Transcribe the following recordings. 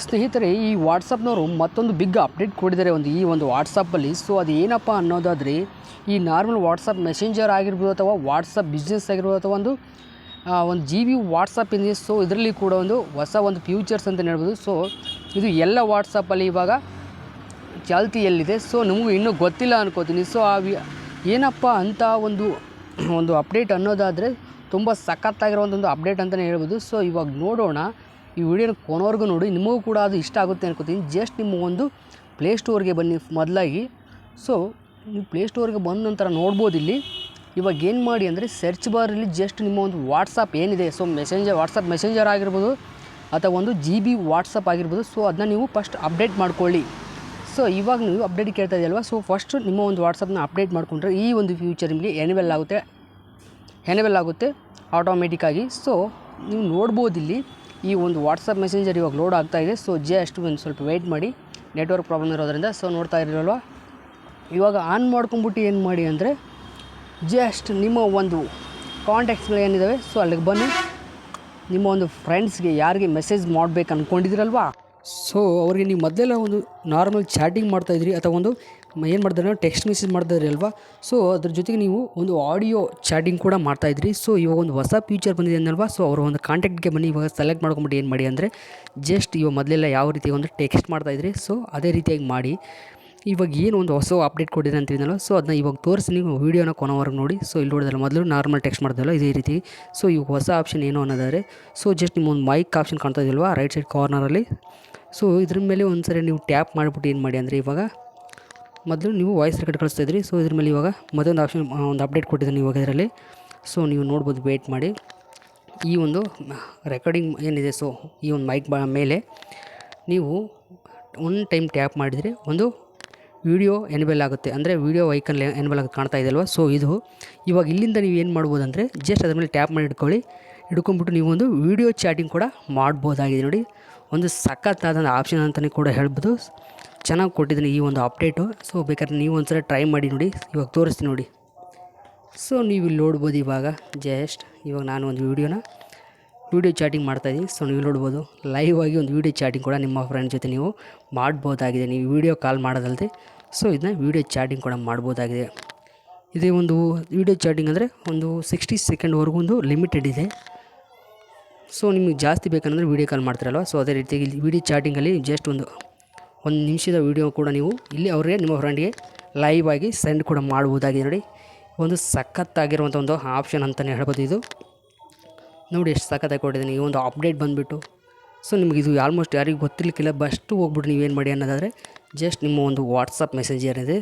ಸ್ನೇಹಿತರೆ, ಈ ವಾಟ್ಸಪ್ನವರು ಮತ್ತೊಂದು ಬಿಗ್ ಅಪ್ಡೇಟ್ ಕೊಟ್ಟಿದ್ದಾರೆ ಒಂದು, ಈ ಒಂದು ವಾಟ್ಸಪ್ಪಲ್ಲಿ ಸೊ ಅದು ಏನಪ್ಪ ಅನ್ನೋದಾದರೆ, ಈ ನಾರ್ಮಲ್ ವಾಟ್ಸಪ್ ಮೆಸೆಂಜರ್ ಆಗಿರ್ಬೋದು ಅಥವಾ ವಾಟ್ಸಪ್ ಬಿಸ್ನೆಸ್ ಆಗಿರ್ಬೋದು ಅಥವಾ ಒಂದು ಒಂದು ಜಿ ಬಿ ವಾಟ್ಸಪ್ ಇದೆ. ಸೊ ಇದರಲ್ಲಿ ಕೂಡ ಒಂದು ಹೊಸ ಒಂದು ಫ್ಯೂಚರ್ಸ್ ಅಂತ ಹೇಳ್ಬೋದು. ಸೊ ಇದು ಎಲ್ಲ ವಾಟ್ಸಪ್ಪಲ್ಲಿ ಇವಾಗ ಚಾಲ್ತಿಯಲ್ಲಿದೆ. ಸೊ ನಮಗೂ ಇನ್ನೂ ಗೊತ್ತಿಲ್ಲ ಅನ್ಕೋತೀನಿ. ಸೊ ಆ ಏನಪ್ಪ ಅಂತ ಒಂದು ಒಂದು ಅಪ್ಡೇಟ್ ಅನ್ನೋದಾದರೆ, ತುಂಬ ಸಖತ್ತಾಗಿರುವಂಥ ಒಂದು ಅಪ್ಡೇಟ್ ಅಂತಲೇ ಹೇಳ್ಬೋದು. ಸೊ ಇವಾಗ ನೋಡೋಣ. ಈ ವಿಡಿಯೋನ ಕೊನೆವರೆಗೂ ನೋಡಿ, ನಿಮಗೂ ಕೂಡ ಅದು ಇಷ್ಟ ಆಗುತ್ತೆ ಅನ್ಕೋತೀನಿ. ಜಸ್ಟ್ ನಿಮ್ಮ ಒಂದು ಪ್ಲೇಸ್ಟೋರ್ಗೆ ಬನ್ನಿ ಮೊದಲಾಗಿ. ಸೊ ನೀವು ಪ್ಲೇಸ್ಟೋರ್ಗೆ ಬಂದ ನಂತರ ನೋಡ್ಬೋದು ಇಲ್ಲಿ. ಇವಾಗ ಏನು ಮಾಡಿ ಅಂದರೆ ಸರ್ಚ್ ಬಾರಲ್ಲಿ ಜಸ್ಟ್ ನಿಮ್ಮ ಒಂದು ವಾಟ್ಸಪ್ ಏನಿದೆ ಸೊ ಮೆಸೆಂಜರ್ ವಾಟ್ಸಪ್ ಮೆಸೆಂಜರ್ ಆಗಿರ್ಬೋದು ಅಥವಾ ಒಂದು ಜಿ ಬಿ ವಾಟ್ಸಪ್ ಆಗಿರ್ಬೋದು. ಸೊ ಅದನ್ನ ನೀವು ಫಸ್ಟ್ ಅಪ್ಡೇಟ್ ಮಾಡ್ಕೊಳ್ಳಿ. ಸೊ ಇವಾಗ ನೀವು ಅಪ್ಡೇಟ್ ಕೇಳ್ತಾ ಇದೆಯಲ್ವಾ ಸೊ ಫಸ್ಟ್ ನಿಮ್ಮ ಒಂದು ವಾಟ್ಸಪ್ನ ಅಪ್ಡೇಟ್ ಮಾಡಿಕೊಂಡ್ರೆ ಈ ಒಂದು ಫ್ಯೂಚರ್ ನಿಮಗೆ ಎನಿವೆಲ್ ಆಗುತ್ತೆ. ಎನೇಬಲ್ ಆಗುತ್ತೆ ಆಟೋಮೆಟಿಕ್ಕಾಗಿ ಸೊ ನೀವು ನೋಡ್ಬೋದು ಇಲ್ಲಿ. ಈ ಒಂದು ವಾಟ್ಸಪ್ ಮೆಸೆಂಜರ್ ಇವಾಗ ಲೋಡ್ ಆಗ್ತಾ ಇದೆ. ಸೊ ಜಸ್ಟ್ ಒಂದು ಸ್ವಲ್ಪ ವೆಯ್ಟ್ ಮಾಡಿ. ನೆಟ್ವರ್ಕ್ ಪ್ರಾಬ್ಲಮ್ ಇರೋದ್ರಿಂದ. ಸೊ ನೋಡ್ತಾ ಇರಲ್ವ ಇವಾಗ ಆನ್ ಮಾಡ್ಕೊಂಬಿಟ್ಟು ಏನು ಮಾಡಿ ಅಂದರೆ ಜಸ್ಟ್ ನಿಮ್ಮ ಒಂದು ಕಾಂಟ್ಯಾಕ್ಟ್ಸ್ಗಳು ಏನಿದ್ದಾವೆ ಸೊ ಅಲ್ಲಿಗೆ ಬನ್ನಿ. ನಿಮ್ಮ ಒಂದು ಫ್ರೆಂಡ್ಸ್ಗೆ ಯಾರಿಗೆ ಮೆಸೇಜ್ ಮಾಡ್ಬೇಕು ಅಂದ್ಕೊಂಡಿದ್ದೀರಲ್ವಾ ಸೊ ಅವ್ರಿಗೆ ನೀವು ಮೊದಲೆಲ್ಲ ಒಂದು ನಾರ್ಮಲ್ ಚಾಟಿಂಗ್ ಮಾಡ್ತಾಯಿದ್ರಿ ಅಥವಾ ಒಂದು ಏನು ಮಾಡಿದ್ರೆ ಟೆಕ್ಸ್ಟ್ ಮೆಸೇಜ್ ಮಾಡಿದ್ರಿ ಅಲ್ವಾ? ಸೊ ಅದ್ರ ಜೊತೆಗೆ ನೀವು ಒಂದು ಆಡಿಯೋ ಚಾಟಿಂಗ್ ಕೂಡ ಮಾಡ್ತಾಯಿದ್ರಿ ಸೊ ಇವಾಗ ಒಂದು ಹೊಸ ಫ್ಯೂಚರ್ ಬಂದಿದೆ ಅನ್ನಲ್ವಾ ಸೊ ಅವರು ಒಂದು ಕಾಂಟ್ಯಾಕ್ಟ್ಗೆ ಬನ್ನಿ, ಇವಾಗ ಸೆಲೆಕ್ಟ್ ಮಾಡ್ಕೊಂಬಿಟ್ಟು ಏನು ಮಾಡಿ ಅಂದರೆ ಜಸ್ಟ್ ಇವಾಗ ಮೊದಲೆಲ್ಲ ಯಾವ ರೀತಿ ಒಂದು ಟೆಕ್ಸ್ಟ್ ಮಾಡ್ತಾಯಿದ್ರಿ ಸೊ ಅದೇ ರೀತಿಯಾಗಿ ಮಾಡಿ. ಇವಾಗ ಏನು ಒಂದು ಹೊಸ ಅಪ್ಡೇಟ್ ಕೊಟ್ಟಿದೆ ಅಂತಿದ್ನಲ್ಲ ಸೊ ಅದನ್ನ ಇವಾಗ ತೋರಿಸಿ ನೀವು ವೀಡಿಯೋನ ಕೊನೋವರೆಗೆ ನೋಡಿ. ಸೊ ಇಲ್ಲಿ ನೋಡಿದ್ರೆ ಮೊದಲು ನಾರ್ಮಲ್ ಟೆಕ್ಸ್ಟ್ ಮಾಡ್ದಲ್ಲ ಇದೇ ರೀತಿ. ಸೊ ಇವಾಗ ಹೊಸ ಆಪ್ಷನ್ ಏನು ಅನ್ನೋದಾದರೆ ಸೊ ಜಸ್ಟ್ ನಿಮ್ಮ ಒಂದು ಮೈಕ್ ಆಪ್ಷನ್ ಕಾಣ್ತಾ ಇದೆಯಲ್ವಾ ರೈಟ್ ಸೈಡ್ ಕಾರ್ನರಲ್ಲಿ ಸೊ ಇದ್ರ ಮೇಲೆ ಒಂದು ಸರಿ ನೀವು ಟ್ಯಾಪ್ ಮಾಡಿಬಿಟ್ಟು ಏನು ಮಾಡಿ ಅಂದರೆ ಇವಾಗ ಮೊದಲು ನೀವು ವಾಯ್ಸ್ ರೆಕಾರ್ಡ್ ಕಳಿಸ್ತಾ ಇದ್ರಿ. ಸೊ ಇದ್ರ ಮೇಲೆ ಇವಾಗ ಮತ್ತೊಂದು ಆಪ್ಷನ್ ಒಂದು ಅಪ್ಡೇಟ್ ಕೊಟ್ಟಿದ್ದೀನಿ ಇವಾಗ ಇದರಲ್ಲಿ. ಸೊ ನೀವು ನೋಡ್ಬೋದು ವೇಟ್ ಮಾಡಿ. ಈ ಒಂದು ರೆಕಾರ್ಡಿಂಗ್ ಏನಿದೆ ಸೊ ಈ ಒಂದು ಮೈಕ್ ಮೇಲೆ ನೀವು ಒನ್ ಟೈಮ್ ಟ್ಯಾಪ್ ಮಾಡಿದರೆ ಒಂದು ವಿಡಿಯೋ ಎನ್ಬೆಲ್ ಆಗುತ್ತೆ. ಅಂದರೆ ವಿಡಿಯೋ ಐಕನ್ ಎನ್ಬೆಲ್ ಆಗುತ್ತೆ ಕಾಣ್ತಾ ಇದೆಯಲ್ವ ಸೊ ಇದು ಇವಾಗ ಇಲ್ಲಿಂದ ನೀವು ಏನು ಮಾಡ್ಬೋದು ಅಂದರೆ ಜಸ್ಟ್ ಅದ್ರ ಮೇಲೆ ಟ್ಯಾಪ್ ಮಾಡಿ ಇಟ್ಕೊಳ್ಳಿ. ಹಿಡ್ಕೊಂಬಿಟ್ಟು ನೀವು ಒಂದು ವಿಡಿಯೋ ಚಾಟಿಂಗ್ ಕೂಡ ಮಾಡ್ಬೋದಾಗಿದೆ ನೋಡಿ. ಒಂದು ಸಖತ್ತಾದ ಆಪ್ಷನ್ ಅಂತಲೇ ಕೂಡ ಹೇಳ್ಬೋದು. ಚೆನ್ನಾಗಿ ಕೊಟ್ಟಿದ್ದೀನಿ ಈ ಒಂದು ಅಪ್ಡೇಟು. ಸೊ ಬೇಕಾದ್ರೆ ನೀವು ಒಂದ್ಸಲ ಟ್ರೈ ಮಾಡಿ ನೋಡಿ. ಇವಾಗ ತೋರಿಸ್ತೀನಿ ನೋಡಿ. ಸೊ ನೀವು ಇಲ್ಲಿ ನೋಡ್ಬೋದು ಇವಾಗ ಜಸ್ಟ್ ಇವಾಗ ನಾನು ಒಂದು ವೀಡಿಯೋನ ವೀಡಿಯೋ ಚಾಟಿಂಗ್ ಮಾಡ್ತಾಯಿದ್ದೀನಿ ಸೊ ನೀವು ನೋಡ್ಬೋದು ಲೈವ್ ಆಗಿ ಒಂದು ವೀಡಿಯೋ ಚಾಟಿಂಗ್ ಕೂಡ ನಿಮ್ಮ ಫ್ರೆಂಡ್ ಜೊತೆ ನೀವು ಮಾಡ್ಬೋದಾಗಿದೆ. ನೀವು ವೀಡಿಯೋ ಕಾಲ್ ಮಾಡೋದಲ್ಲದೆ ಸೊ ಇದನ್ನ ವೀಡಿಯೋ ಚಾಟಿಂಗ್ ಕೂಡ ಮಾಡ್ಬೋದಾಗಿದೆ. ಇದೇ ಒಂದು ವೀಡಿಯೋ ಚಾಟಿಂಗ್ ಅಂದರೆ ಒಂದು ಸಿಕ್ಸ್ಟಿ ಸೆಕೆಂಡ್ವರೆಗೂ ಒಂದು ಲಿಮಿಟೆಡ್ ಇದೆ. ಸೊ ನಿಮಗೆ ಜಾಸ್ತಿ ಬೇಕಂದರೆ ವೀಡಿಯೋ ಕಾಲ್ ಮಾಡ್ತಾರಲ್ವ? ಸೊ ಅದೇ ರೀತಿಯಾಗಿ ಇಲ್ಲಿ ವೀಡಿಯೋ ಚಾಟಿಂಗಲ್ಲಿ ಜಸ್ಟ್ ಒಂದು ಒಂದು ನಿಮಿಷದ ವೀಡಿಯೋ ಕೂಡ ನೀವು ಇಲ್ಲಿ ಅವರಿಗೆ ನಿಮ್ಮ ಫ್ರೆಂಡ್ಗೆ ಲೈವ್ ಆಗಿ ಸೆಂಡ್ ಕೂಡ ಮಾಡ್ಬೋದಾಗಿದೆ ನೋಡಿ. ಒಂದು ಸಖತ್ತಾಗಿರುವಂಥ ಒಂದು ಆಪ್ಷನ್ ಅಂತಲೇ ಹೇಳ್ಬೋದು ಇದು. ನೋಡಿ ಎಷ್ಟು ಸಖತ್ತಾಗಿ ಕೊಟ್ಟಿದ್ದೀನಿ ಈ ಒಂದು ಅಪ್ಡೇಟ್ ಬಂದುಬಿಟ್ಟು. ಸೊ ನಿಮಗೆ ಇದು ಆಲ್ಮೋಸ್ಟ್ ಯಾರಿಗೂ ಗೊತ್ತಿರ್ಲಿಕ್ಕಿಲ್ಲ. ಬಸ್ಟು ಹೋಗ್ಬಿಟ್ಟು ನೀವೇನು ಮಾಡಿ ಅನ್ನೋದಾದರೆ ಜಸ್ಟ್ ನಿಮ್ಮ ಒಂದು ವಾಟ್ಸಪ್ ಮೆಸೇಂಜರ್ ಇದೆ.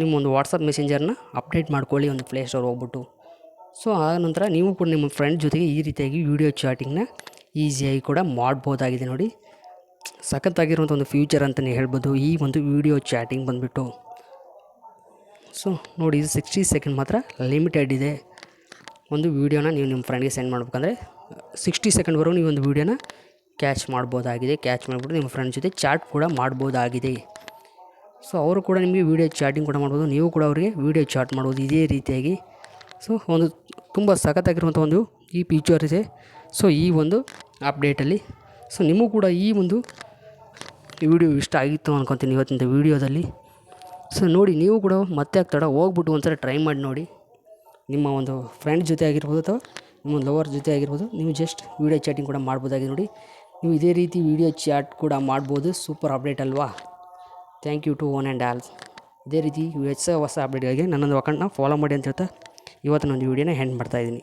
ನಿಮ್ಮ ಒಂದು ವಾಟ್ಸಪ್ ಮೆಸೇಂಜರ್ನ ಅಪ್ಡೇಟ್ ಮಾಡ್ಕೊಳ್ಳಿ ಒಂದು ಪ್ಲೇ ಸ್ಟೋರ್ ಹೋಗ್ಬಿಟ್ಟು. ಸೊ ಆ ನಂತರ ನೀವು ಕೂಡ ನಿಮ್ಮ ಫ್ರೆಂಡ್ ಜೊತೆಗೆ ಈ ರೀತಿಯಾಗಿ ವೀಡಿಯೋ ಚಾಟಿಂಗ್ನ ಈಸಿಯಾಗಿ ಕೂಡ ಮಾಡ್ಬೋದಾಗಿದೆ ನೋಡಿ. ಸಖತ್ತಾಗಿರುವಂಥ ಒಂದು ಫ್ಯೂಚರ್ ಅಂತಲೇ ಹೇಳ್ಬೋದು. ಈ ಒಂದು ವೀಡಿಯೋ ಚಾಟಿಂಗ್ ಬಂದುಬಿಟ್ಟು. ಸೊ ನೋಡಿ, ಇದು ಸಿಕ್ಸ್ಟಿ ಸೆಕೆಂಡ್ ಮಾತ್ರ ಲಿಮಿಟೆಡ್ ಇದೆ. ಒಂದು ವೀಡಿಯೋನ ನೀವು ನಿಮ್ಮ ಫ್ರೆಂಡ್ಗೆ ಸೆಂಡ್ ಮಾಡ್ಬೇಕಂದ್ರೆ ಸಿಕ್ಸ್ಟಿ ಸೆಕೆಂಡ್ವರೆಗೂ ನೀವು ಒಂದು ವೀಡಿಯೋನ ಕ್ಯಾಚ್ ಮಾಡ್ಬೋದಾಗಿದೆ. ಕ್ಯಾಚ್ ಮಾಡಿಬಿಟ್ಟು ನಿಮ್ಮ ಫ್ರೆಂಡ್ ಜೊತೆ ಚಾಟ್ ಕೂಡ ಮಾಡ್ಬೋದಾಗಿದೆ. ಸೊ ಅವರು ಕೂಡ ನಿಮಗೆ ವೀಡಿಯೋ ಚಾಟಿಂಗ್ ಕೂಡ ಮಾಡ್ಬೋದು. ನೀವು ಕೂಡ ಅವರಿಗೆ ವೀಡಿಯೋ ಚಾಟ್ ಮಾಡ್ಬೋದು. ಇದೇ ರೀತಿಯಾಗಿ. ಸೊ ಒಂದು ತುಂಬ ಸಖತ್ತಾಗಿರುವಂಥ ಒಂದು ಈ ಫೀಚರ್ ಇದೆ. ಸೊ ಈ ಒಂದು ಅಪ್ಡೇಟಲ್ಲಿ ಸೊ ನಿಮಗೂ ಕೂಡ ಈ ಒಂದು ವಿಡಿಯೋ ಇಷ್ಟ ಆಗಿತ್ತು ಅನ್ಕೊತೀನಿ ಇವತ್ತಿನ ವೀಡಿಯೋದಲ್ಲಿ. ಸೊ ನೋಡಿ, ನೀವು ಕೂಡ ಮತ್ತೆ ತಡ ಹೋಗ್ಬಿಟ್ಟು ಒಂದ್ಸಲ ಟ್ರೈ ಮಾಡಿ ನೋಡಿ. ನಿಮ್ಮ ಒಂದು ಫ್ರೆಂಡ್ ಜೊತೆ ಆಗಿರ್ಬೋದು ಅಥವಾ ನಿಮ್ಮ ಲವರ್ ಜೊತೆ ಆಗಿರ್ಬೋದು, ನೀವು ಜಸ್ಟ್ ವೀಡಿಯೋ ಚಾಟಿಂಗ್ ಕೂಡ ಮಾಡ್ಬೋದಾಗಿದೆ ನೋಡಿ. ನೀವು ಇದೇ ರೀತಿ ವೀಡಿಯೋ ಚಾಟ್ ಕೂಡ ಮಾಡ್ಬೋದು. ಸೂಪರ್ ಅಪ್ಡೇಟ್ ಅಲ್ವಾ? Thank you to one and all ಇದೇ ರೀತಿ ಹೊಸ ಹೊಸ ಅಪ್ಡೇಟ್ಗಾಗಿ ನನ್ನೊಂದು ಅಕೌಂಟ್ನ ಫಾಲೋ ಮಾಡಿ ಅಂತ ಹೇಳ್ತಾ ಇವತ್ತು ಒಂದು ವೀಡಿಯೋನ ಹೆಂಡ್ ಮಾಡ್ತಾಯಿದ್ದೀನಿ